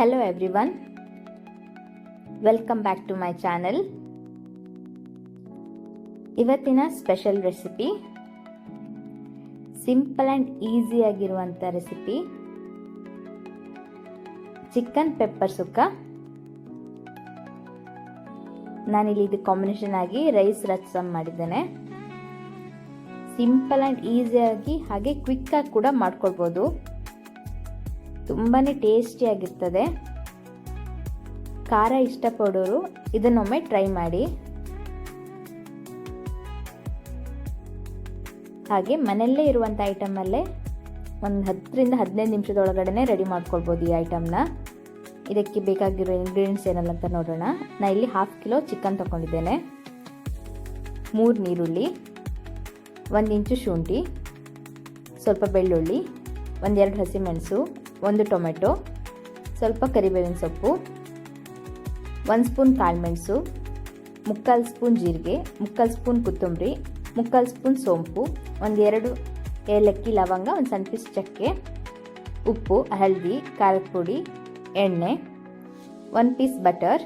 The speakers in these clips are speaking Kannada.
Hello, everyone. Welcome back to my channel ಇವತ್ತಿನ ಸ್ಪೆಷಲ್ ರೆಸಿಪಿ ಸಿಂಪಲ್ ಆ್ಯಂಡ್ ಈಸಿಯಾಗಿರುವಂಥ ರೆಸಿಪಿ ಚಿಕನ್ ಪೆಪ್ಪರ್ ಸುಕ್ಕ. ನಾನಿಲ್ಲಿ ಇದು ಕಾಂಬಿನೇಷನ್ ಆಗಿ ರೈಸ್ ರಸಮ್ ಮಾಡಿದ್ದೇನೆ ಸಿಂಪಲ್ ಆ್ಯಂಡ್ ಈಸಿಯಾಗಿ ಹಾಗೆ ಕ್ವಿಕ್ಕಾಗಿ ಕೂಡ ಮಾಡ್ಕೊಳ್ಬೋದು. ತುಂಬಾ ಟೇಸ್ಟಿಯಾಗಿರ್ತದೆ ಖಾರ ಇಷ್ಟಪಡೋರು ಇದನ್ನೊಮ್ಮೆ ಟ್ರೈ ಮಾಡಿ. ಹಾಗೆ ಮನೆಯಲ್ಲೇ ಇರುವಂಥ ಐಟಮಲ್ಲೇ ಒಂದು ಹತ್ತರಿಂದ ಹದಿನೈದು ನಿಮಿಷದೊಳಗಡೆ ರೆಡಿ ಮಾಡ್ಕೊಳ್ಬೋದು ಈ ಐಟಮ್ನ ಇದಕ್ಕೆ ಬೇಕಾಗಿರೋ ಇಂಗ್ರೀಡಿಯೆಂಟ್ಸ್ ಏನಲ್ಲ ಅಂತ ನೋಡೋಣ. ನಾನು ಇಲ್ಲಿ ಹಾಫ್ ಕಿಲೋ ಚಿಕನ್ ತೊಗೊಂಡಿದ್ದೇನೆ. ಮೂರು ನೀರುಳ್ಳಿ, ಒಂದು ಇಂಚು ಶುಂಠಿ, ಸ್ವಲ್ಪ ಬೆಳ್ಳುಳ್ಳಿ ಒಂದೆರಡು ಹಸಿಮೆಣಸು ಒಂದು ಟೊಮೆಟೊ, ಸ್ವಲ್ಪ ಕರಿಬೇವಿನ ಸೊಪ್ಪು, ಒಂದು ಸ್ಪೂನ್ ಕಾಳುಮೆಣಸು ಮುಕ್ಕಾಲು ಸ್ಪೂನ್ ಜೀರಿಗೆ, ಮುಕ್ಕಾಲು ಸ್ಪೂನ್ ಕೊತ್ತಂಬರಿ, ಮುಕ್ಕಾಲು ಸ್ಪೂನ್ ಸೋಂಪು ಒಂದೆರಡು ಏಲಕ್ಕಿ ಲವಂಗ, ಒಂದು ಸಣ್ಣ ಪೀಸ್ ಚಕ್ಕೆ, ಉಪ್ಪು ಹಳದಿ ಖಾರದ ಪುಡಿ, ಎಣ್ಣೆ, ಒಂದು ಪೀಸ್ ಬಟರ್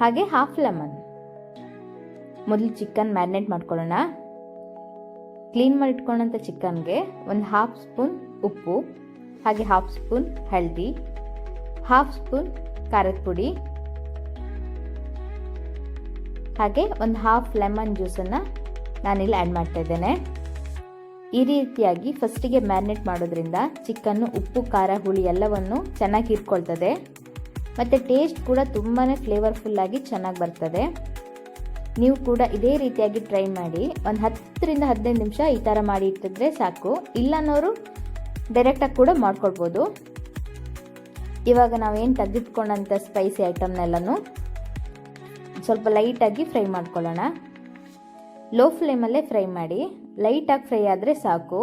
ಹಾಗೆ ಹಾಫ್ ಲೆಮನ್ ಮೊದಲು ಚಿಕನ್ ಮ್ಯಾರಿನೇಟ್ ಮಾಡ್ಕೊಳ್ಳೋಣ. ಕ್ಲೀನ್ ಮಾಡಿಟ್ಕೊಂಡಂಥ ಚಿಕನ್ಗೆ ಒಂದು ಹಾಫ್ ಸ್ಪೂನ್ ಉಪ್ಪು, ಹಾಗೆ ಹಾಫ್ ಸ್ಪೂನ್ ಹಳದಿ ಹಾಫ್ ಸ್ಪೂನ್ ಖಾರದ ಪುಡಿ, ಹಾಗೆ ಒಂದು ಹಾಫ್ ಲೆಮನ್ ಜ್ಯೂಸನ್ನು ನಾನಿಲ್ಲಿ ಆ್ಯಡ್ ಮಾಡ್ತಾ ಇದ್ದೇನೆ. ಈ ರೀತಿಯಾಗಿ ಫಸ್ಟಿಗೆ ಮ್ಯಾರಿನೇಟ್ ಮಾಡೋದ್ರಿಂದ ಚಿಕನ್ನು, ಉಪ್ಪು, ಖಾರ, ಹುಳಿ ಎಲ್ಲವನ್ನು ಚೆನ್ನಾಗಿ ಇಟ್ಕೊಳ್ತದೆ. ಮತ್ತು ಟೇಸ್ಟ್ ಕೂಡ ತುಂಬಾ ಫ್ಲೇವರ್ಫುಲ್ಲಾಗಿ ಚೆನ್ನಾಗಿ ಬರ್ತದೆ. ನೀವು ಕೂಡ ಇದೇ ರೀತಿಯಾಗಿ ಟ್ರೈ ಮಾಡಿ. ಒಂದು ಹತ್ತರಿಂದ ಹದಿನೈದು ನಿಮಿಷ ಈ ಥರ ಮಾಡಿ ಇಟ್ಟಿದ್ರೆ ಸಾಕು. ಇಲ್ಲನೋರು ಡೈರೆಕ್ಟಾಗಿ ಕೂಡ ಮಾಡ್ಕೊಳ್ಬೋದು. ಇವಾಗ ನಾವೇನು ತೆಗೆದಿಟ್ಕೊಂಡಂಥ ಸ್ಪೈಸಿ ಐಟಮ್ನೆಲ್ಲನೂ ಸ್ವಲ್ಪ ಲೈಟಾಗಿ ಫ್ರೈ ಮಾಡ್ಕೊಳ್ಳೋಣ. ಲೋ ಫ್ಲೇಮಲ್ಲೇ ಫ್ರೈ ಮಾಡಿ ಲೈಟಾಗಿ ಫ್ರೈ ಆದರೆ ಸಾಕು.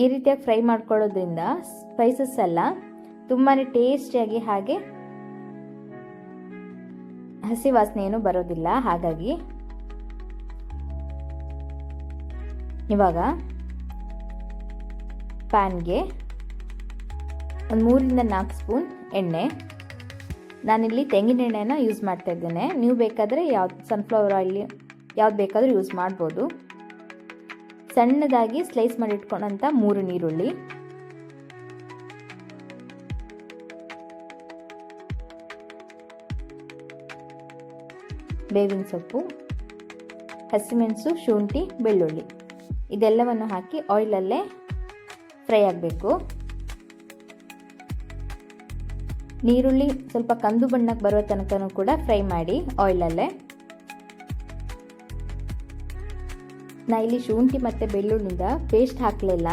ಈ ರೀತಿಯಾಗಿ ಫ್ರೈ ಮಾಡ್ಕೊಳ್ಳೋದ್ರಿಂದ ಸ್ಪೈಸಸ್ ಎಲ್ಲ ತುಂಬಾ ಟೇಸ್ಟಿಯಾಗಿ ಹಾಗೆ ಹಸಿ ವಾಸನೆ ಏನು ಬರೋದಿಲ್ಲ. ಹಾಗಾಗಿ ಇವಾಗ ಪ್ಯಾನ್ಗೆ ಒಂದು ಮೂರಿಂದ ನಾಲ್ಕು ಸ್ಪೂನ್ ಎಣ್ಣೆ. ನಾನಿಲ್ಲಿ ತೆಂಗಿನ ಎಣ್ಣೆನ ಯೂಸ್ ಮಾಡ್ತಾ ಇದ್ದೇನೆ. ನೀವು ಬೇಕಾದರೆ ಯಾವ್ದು ಸನ್ಫ್ಲವರ್ ಆಯಿಲ್ ಯಾವ್ದು ಬೇಕಾದರೂ ಯೂಸ್ ಮಾಡ್ಬೋದು. ಸಣ್ಣದಾಗಿ ಸ್ಲೈಸ್ ಮಾಡಿಟ್ಕೊಂಡಂಥ ಮೂರು ನೀರುಳ್ಳಿ ಬೇವಿನ ಸೊಪ್ಪು, ಹಸಿಮೆಣಸು, ಶುಂಠಿ, ಬೆಳ್ಳುಳ್ಳಿ. ಇದೆಲ್ಲವನ್ನು ಹಾಕಿ ಆಯಿಲಲ್ಲೇ ಫ್ರೈ ಆಗಬೇಕು. ನೀರುಳ್ಳಿ ಸ್ವಲ್ಪ ಕಂದು ಬಣ್ಣಕ್ಕೆ ಬರುವ ತನಕನೂ ಕೂಡ ಫ್ರೈ ಮಾಡಿ ಆಯಿಲಲ್ಲೇ. ನಾ ಇಲ್ಲಿ ಶುಂಠಿ ಮತ್ತು ಬೆಳ್ಳುಳ್ಳಿಯಿಂದ ಪೇಸ್ಟ್ ಹಾಕಲಿಲ್ಲ.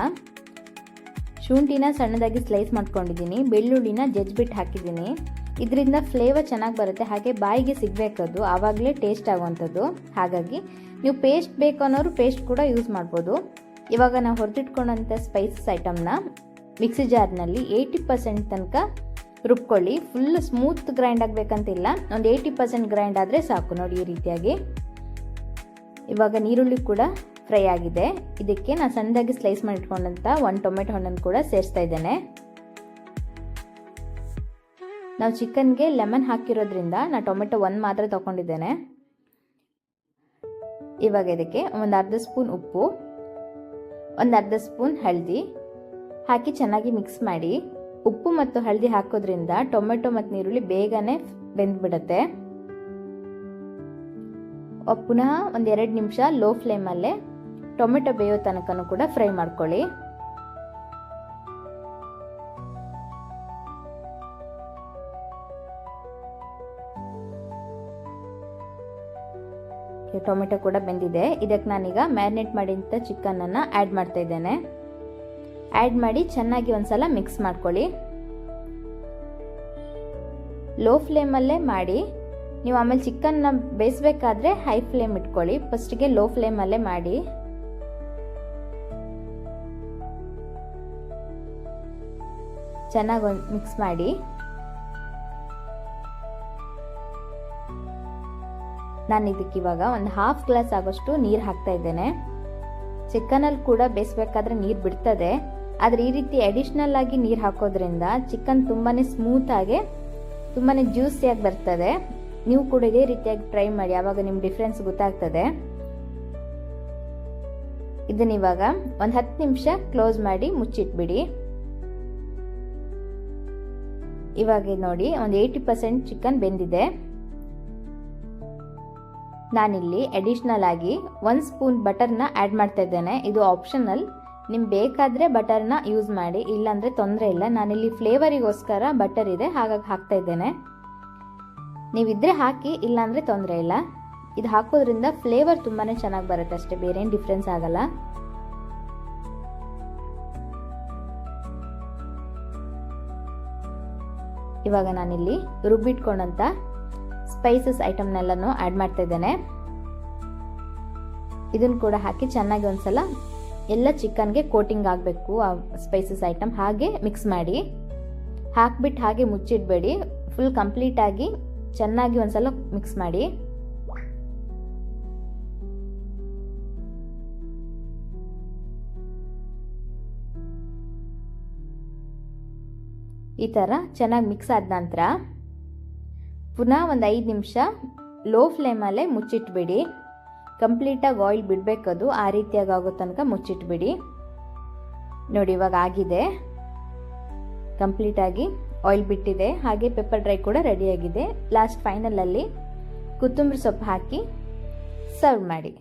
ಶುಂಠಿನ ಸಣ್ಣದಾಗಿ ಸ್ಲೈಸ್ ಮಾಡ್ಕೊಂಡಿದ್ದೀನಿ. ಬೆಳ್ಳುಳ್ಳಿನ ಜಜ್ಬಿಟ್ಟು ಹಾಕಿದ್ದೀನಿ. ಇದರಿಂದ ಫ್ಲೇವರ್ ಚೆನ್ನಾಗಿ ಬರುತ್ತೆ. ಹಾಗೆ ಬಾಯಿಗೆ ಸಿಗಬೇಕದು. ಆವಾಗಲೇ ಟೇಸ್ಟ್ ಆಗುವಂಥದ್ದು. ಹಾಗಾಗಿ ನೀವು ಪೇಸ್ಟ್ ಬೇಕು ಅನ್ನೋರು ಪೇಸ್ಟ್ ಕೂಡ ಯೂಸ್ ಮಾಡ್ಬೋದು. ಇವಾಗ ನಾವು ಹೊರಟಿಟ್ಕೊಂಡಂಥ ಸ್ಪೈಸಸ್ ಐಟಮ್ನ ಮಿಕ್ಸಿ ಜಾರ್ನಲ್ಲಿ ಏಯ್ಟಿ ಪರ್ಸೆಂಟ್ ತನಕ ರುಬ್ಕೊಳ್ಳಿ. ಫುಲ್ ಸ್ಮೂತ್ ಗ್ರೈಂಡ್ ಆಗಬೇಕಂತಿಲ್ಲ. ಒಂದು ಏಯ್ಟಿ ಪರ್ಸೆಂಟ್ ಗ್ರೈಂಡ್ ಆದರೆ ಸಾಕು. ನೋಡಿ ಈ ರೀತಿಯಾಗಿ. ಇವಾಗ ನೀರುಳ್ಳಿ ಕೂಡ ಫ್ರೈ ಆಗಿದೆ. ಇದಕ್ಕೆ ನಾನು ಸಣ್ಣದಾಗಿ ಸ್ಲೈಸ್ ಮಾಡಿಟ್ಕೊಂಡಂಥ ಒಂದು ಟೊಮೆಟೊ ಹಣ್ಣನ್ನು ಕೂಡ ಸೇರಿಸ್ತಾ ಇದ್ದೇನೆ. ನಾವು ಚಿಕನ್ಗೆ ಲೆಮನ್ ಹಾಕಿರೋದ್ರಿಂದ ನಾನು ಟೊಮೆಟೊ ಒಂದು ಮಾತ್ರ ತೊಗೊಂಡಿದ್ದೇನೆ. ಇವಾಗ ಇದಕ್ಕೆ ಒಂದು ಅರ್ಧ ಸ್ಪೂನ್ ಉಪ್ಪು. ಒಂದು ಅರ್ಧ ಸ್ಪೂನ್ ಹಳದಿ ಹಾಕಿ ಚೆನ್ನಾಗಿ ಮಿಕ್ಸ್ ಮಾಡಿ ಉಪ್ಪು ಮತ್ತು ಹಳದಿ ಹಾಕೋದ್ರಿಂದ ಟೊಮೆಟೊ ಮತ್ತು ನೀರುಳ್ಳಿ ಬೇಗನೆ ಬೆಂದ್ಬಿಡತ್ತೆ. ಪುನಃ ಒಂದೆರಡು ನಿಮಿಷ ಲೋ ಫ್ಲೇಮಲ್ಲೇ ಟೊಮೆಟೊ ಬೇಯೋ ತನಕನೂ ಕೂಡ ಫ್ರೈ ಮಾಡ್ಕೊಳ್ಳಿ. ಟೊಮೆಟೊ ಕೂಡ ಬೆಂದಿದೆ. ಇದಕ್ಕೆ ನಾನೀಗ ಮ್ಯಾರಿನೇಟ್ ಮಾಡಿದಂಥ ಚಿಕನನ್ನು ಆ್ಯಡ್ ಮಾಡ್ತಾ ಇದ್ದೇನೆ. ಆ್ಯಡ್ ಮಾಡಿ ಚೆನ್ನಾಗಿ ಒಂದ್ಸಲ ಮಿಕ್ಸ್ ಮಾಡ್ಕೊಳ್ಳಿ. ಲೋ ಫ್ಲೇಮಲ್ಲೇ ಮಾಡಿ. ನೀವು ಆಮೇಲೆ ಚಿಕನ್ನ ಬೇಯಿಸ್ಬೇಕಾದ್ರೆ ಹೈ ಫ್ಲೇಮ್ ಇಟ್ಕೊಳ್ಳಿ. ಫಸ್ಟಿಗೆ ಲೋ ಫ್ಲೇಮಲ್ಲೇ ಮಾಡಿ. ಚೆನ್ನಾಗಿ ಒಂದು ಮಿಕ್ಸ್ ಮಾಡಿ. ನಾನು ಇದಕ್ಕೆ ಇವಾಗ ಒಂದು ಹಾಫ್ ಗ್ಲಾಸ್ ಆಗೋಷ್ಟು ನೀರು ಹಾಕ್ತಾ ಇದ್ದೇನೆ. ಚಿಕನಲ್ಲಿ ಕೂಡ ಬೇಯಿಸ್ಬೇಕಾದ್ರೆ ನೀರು ಬಿಡ್ತದೆ. ಆದರೆ ಈ ರೀತಿ ಅಡಿಷ್ನಲ್ ಆಗಿ ನೀರು ಹಾಕೋದ್ರಿಂದ ಚಿಕನ್ ತುಂಬಾ ಸ್ಮೂತಾಗಿ ತುಂಬಾ ಜ್ಯೂಸಿಯಾಗಿ ಬರ್ತದೆ. ನೀವು ಕೂಡ ಇದೇ ರೀತಿಯಾಗಿ ಟ್ರೈ ಮಾಡಿ ಆವಾಗ ನಿಮ್ಮ ಡಿಫ್ರೆನ್ಸ್ ಗೊತ್ತಾಗ್ತದೆ. ಇದನ್ನ ಇವಾಗ ಒಂದು ಹತ್ತು ನಿಮಿಷ ಕ್ಲೋಸ್ ಮಾಡಿ ಮುಚ್ಚಿಟ್ಬಿಡಿ. ಇವಾಗ ನೋಡಿ, ಒಂದು ಏಯ್ಟಿ ಪರ್ಸೆಂಟ್ ಚಿಕನ್ ಬೆಂದಿದೆ. ನಾನಿಲ್ಲಿ ಅಡಿಷ್ನಲ್ ಆಗಿ ಒಂದು ಸ್ಪೂನ್ ಬಟರ್ನ ಆ್ಯಡ್ ಮಾಡ್ತಾ ಇದ್ದೇನೆ. ಇದು ಆಪ್ಷನಲ್ ನಿಮ್ಗೆ ಬೇಕಾದರೆ ಬಟರ್ನ ಯೂಸ್ ಮಾಡಿ. ಇಲ್ಲಾಂದರೆ ತೊಂದರೆ ಇಲ್ಲ. ನಾನಿಲ್ಲಿ ಫ್ಲೇವರಿಗೋಸ್ಕರ ಬಟರ್ ಇದೆ. ಹಾಗಾಗಿ ಹಾಕ್ತಾ ಇದ್ದೇನೆ. ನೀವಿದ್ರೆ ಹಾಕಿ, ಇಲ್ಲಾಂದರೆ ತೊಂದರೆ ಇಲ್ಲ. ಇದು ಹಾಕೋದ್ರಿಂದ ಫ್ಲೇವರ್ ತುಂಬಾ ಚೆನ್ನಾಗಿ ಬರುತ್ತೆ ಅಷ್ಟೇ. ಬೇರೆ ಏನು ಡಿಫ್ರೆನ್ಸ್ ಆಗಲ್ಲ. ಇವಾಗ ನಾನಿಲ್ಲಿ ರುಬ್ಬಿಟ್ಕೊಂಡಂಥ ಸ್ಪೈಸಸ್ ಐಟಮ್ನೆಲ್ಲನೂ ಆ್ಯಡ್ ಮಾಡ್ತಾ ಇದ್ದೇನೆ. ಇದನ್ನು ಕೂಡ ಹಾಕಿ ಚೆನ್ನಾಗಿ ಒಂದ್ಸಲ ಎಲ್ಲ ಚಿಕನ್ಗೆ ಕೋಟಿಂಗ್ ಆಗಬೇಕು ಆ ಸ್ಪೈಸಸ್ ಐಟಮ್ ಹಾಗೆ ಮಿಕ್ಸ್ ಮಾಡಿ. ಹಾಕ್ಬಿಟ್ಟು ಹಾಗೆ ಮುಚ್ಚಿಡಬೇಡಿ. ಫುಲ್ ಕಂಪ್ಲೀಟಾಗಿ ಚೆನ್ನಾಗಿ ಒಂದ್ಸಲ ಮಿಕ್ಸ್ ಮಾಡಿ. ಈ ಥರ ಚೆನ್ನಾಗಿ ಮಿಕ್ಸ್ ಆದ ನಂತರ ಪುನಃ ಒಂದು ಐದು ನಿಮಿಷ ಲೋ ಫ್ಲೇಮಲ್ಲೇ ಮುಚ್ಚಿಟ್ಬಿಡಿ. ಕಂಪ್ಲೀಟಾಗಿ ಆಯಿಲ್ ಬಿಡಬೇಕದು ಆ ರೀತಿಯಾಗಿ ಆಗೋ ತನಕ ಮುಚ್ಚಿಟ್ಬಿಡಿ. ನೋಡಿ, ಇವಾಗ ಆಗಿದೆ. ಕಂಪ್ಲೀಟಾಗಿ ಆಯಿಲ್ ಬಿಟ್ಟಿದೆ. ಹಾಗೆ ಪೆಪ್ಪರ್ ಡ್ರೈ ಕೂಡ ರೆಡಿಯಾಗಿದೆ ಲಾಸ್ಟ್ ಫೈನಲಲ್ಲಿ ಕೊತ್ತಂಬರಿ ಸೊಪ್ಪು ಹಾಕಿ ಸರ್ವ್ ಮಾಡಿ.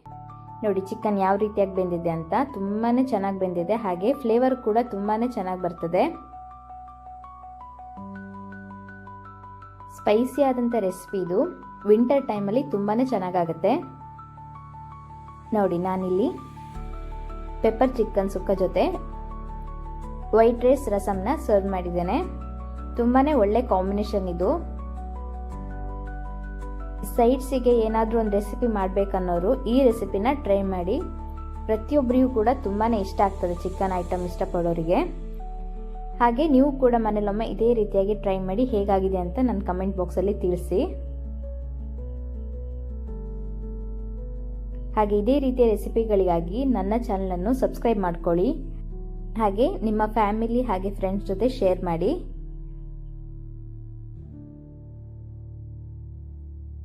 ನೋಡಿ, ಚಿಕನ್ ಯಾವ ರೀತಿಯಾಗಿ ಬೆಂದಿದೆ ಅಂತ ತುಂಬಾ ಚೆನ್ನಾಗಿ ಬೆಂದಿದೆ. ಹಾಗೆ ಫ್ಲೇವರ್ ಕೂಡ ತುಂಬಾ ಚೆನ್ನಾಗಿ ಬರ್ತದೆ. ಸ್ಪೈಸಿ ಆದಂಥ ರೆಸಿಪಿ ಇದು. ವಿಂಟರ್ ಟೈಮಲ್ಲಿ ತುಂಬಾ ಚೆನ್ನಾಗಾಗುತ್ತೆ. ನೋಡಿ, ನಾನಿಲ್ಲಿ ಪೆಪ್ಪರ್ ಚಿಕನ್ ಸುಕ್ಕ ಜೊತೆ ವೈಟ್ ರೈಸ್ ರಸಮ್ನ ಸರ್ವ್ ಮಾಡಿದ್ದೇನೆ. ತುಂಬಾ ಒಳ್ಳೆ ಕಾಂಬಿನೇಷನ್ ಇದು. ಸೈಡ್ಸಿಗೆ ಏನಾದರೂ ಒಂದು ರೆಸಿಪಿ ಮಾಡಬೇಕನ್ನೋರು ಈ ರೆಸಿಪಿನ ಟ್ರೈ ಮಾಡಿ. ಪ್ರತಿಯೊಬ್ಬರಿಗೂ ಕೂಡ ತುಂಬಾ ಇಷ್ಟ ಆಗ್ತದೆ ಚಿಕನ್ ಐಟಮ್ ಇಷ್ಟಪಡೋರಿಗೆ. ಹಾಗೆ ನೀವು ಕೂಡ ಮನೇಲೊಮ್ಮೆ ಇದೇ ರೀತಿಯಾಗಿ ಟ್ರೈ ಮಾಡಿ ಹೇಗಾಗಿದೆ ಅಂತ ನನ್ನ ಕಮೆಂಟ್ ಬಾಕ್ಸಲ್ಲಿ ತಿಳಿಸಿ. ಹಾಗೆ ಇದೇ ರೀತಿಯ ರೆಸಿಪಿಗಳಿಗಾಗಿ ನನ್ನ ಚಾನಲನ್ನು ಸಬ್ಸ್ಕ್ರೈಬ್ ಮಾಡ್ಕೊಳ್ಳಿ. ಹಾಗೆ ನಿಮ್ಮ ಫ್ಯಾಮಿಲಿ ಹಾಗೆ ಫ್ರೆಂಡ್ಸ್ ಜೊತೆ ಶೇರ್ ಮಾಡಿ.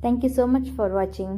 Thank you so much for watching